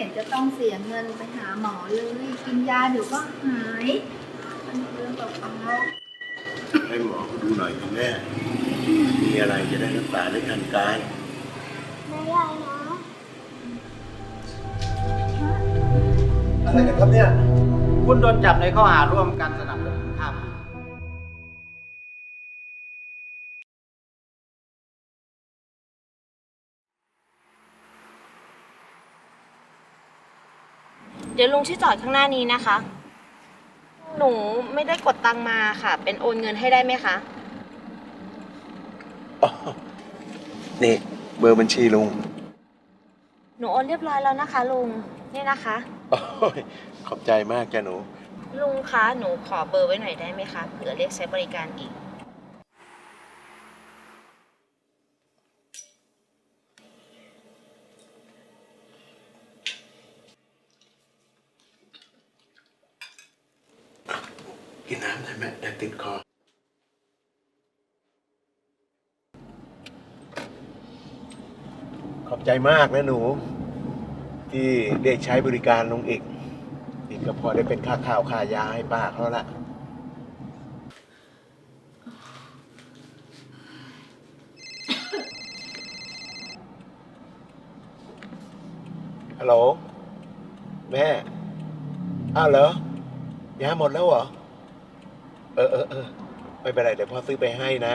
เห็นจะต้องเสียเงินไปหาหมอเลย กินยาเดี๋ยวก็หายมันเรื่องแบบเอาให้หมอเขาดูหน่อยคุณแม่ มีอะไรจะได้รักษาได้ทันการไม่ได้นะอะไรกันครับเนี่ย คุณโดนจับในข้อหาร่วมกันสนับสนุนฆ่าผู้อื่น เดี๋ยวลุงช่วยจอดข้างหน้านี้นะคะ หนูไม่ได้กดตังค์มาค่ะ เป็นโอนเงินให้ได้ไหมคะ อ๋อนี่เบอร์บัญชีลุงหนูโอนเรียบร้อยแล้วนะคะ ลุง นี่นะคะ โอ้ยขอบใจมากจ้ะหนู ลุงคะ หนูขอเบอร์ไว้หน่อยได้ไหมคะ เผื่อเรียกใช้บริการอีก กินน้ำได้ไหมอย่าติดคอขอบใจมากนะหนู ที่เรียกใช้บริการลุงอีกอีกก็พอได้เป็นค่าข้าวค่ายาให้ป้าเขาละฮัลโหลแม่ อ้าวเหรอยาหมดแล้วเหรอ ออเออเออไม่เป็นไรเดี๋ยวพ่อซื้อไปให้นะ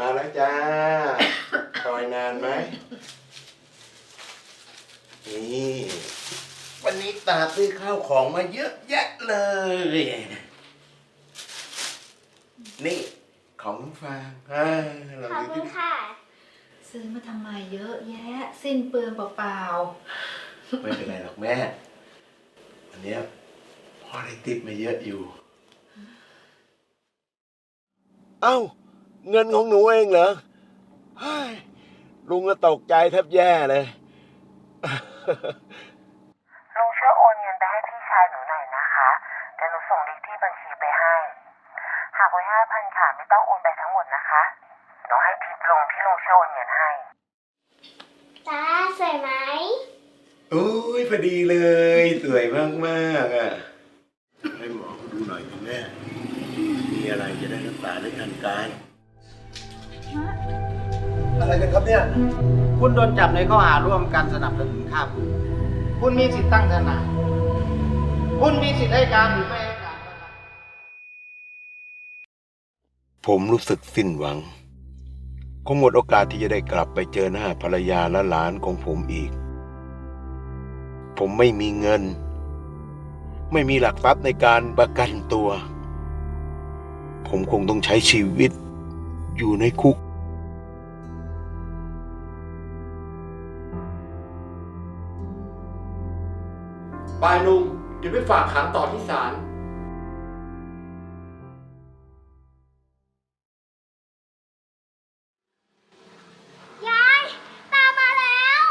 มาแล้วจ้า คอยนานไหม นี่ วันนี้ตาซื้อข้าวของมาเยอะแยะเลย นี่ ของฟางอ่าลองขอบดูคุที่ณค่ะ ซื้อมาทำไมเยอะแยะ สิ้นเปลืองเปล่าไม่เป็นไรหรอกแม่อันเนี้ยพ่อได้ติดมาเยอะอยู่ เอ้า เงินของหนูเองเหรอเฮ้ยลุงก็ตกใจแทบแย่เลย ลุงช่วยโอนเงินไปให้พี่ชายหนูหน่อยนะคะเดี๋ยวหนูส่งเลขที่บัญชีไปให้ หากไว้ห้าพันค่ะไม่ต้องโอนไปทั้งหมดนะคะ หนูให้ทิปลุงที่ลุงช่วยโอนเงินให้ ตาสวยไหม โอ้ยพอดีเลย สวยมากมากๆอะ ให้หมอเขาดูหน่อยคุณแม่มีอะไรจะได้รักษาได้ทันการ อะไรกันครับเนี่ย คุณโดนจับในข้อหาร่วมกันสนับสนุนฆ่าผู้อื่นคุณมีสิทธิ์ตั้งทนาย คุณมีสิทธิ์ให้การหรือไม่ให้การเท่านั้นผมรู้สึกสิ้นหวัง คงหมดโอกาสที่จะได้กลับไปเจอหน้าภรรยาและหลานของผมอีก ผมไม่มีเงิน ไม่มีหลักทรัพย์ในการประกันตัว ผมคงต้องใช้ชีวิตอยู่ในคุก บายลุง เดี๋ยวไปฝากขังต่อที่ศาลยายตามาแล้ว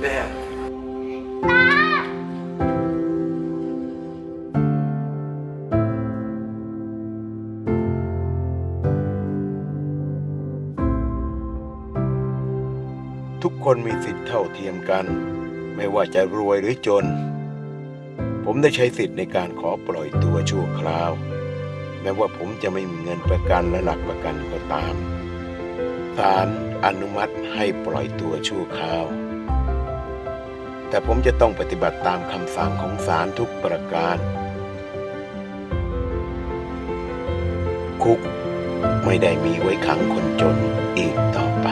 แม่ตา ทุกคนมีสิทธิ์เท่าเทียมกัน ไม่ว่าจะรวยหรือจน ผมได้ใช้สิทธิ์ในการขอปล่อยตัวชั่วคราว แม้ว่าผมจะไม่มีเงินประกันและหลักประกันก็ตามศาลอนุมัติให้ปล่อยตัวชั่วคราว แต่ผมจะต้องปฏิบัติตามคำสั่งของศาลทุกประการ คุกไม่ได้มีไว้ขังคนจนอีกต่อไป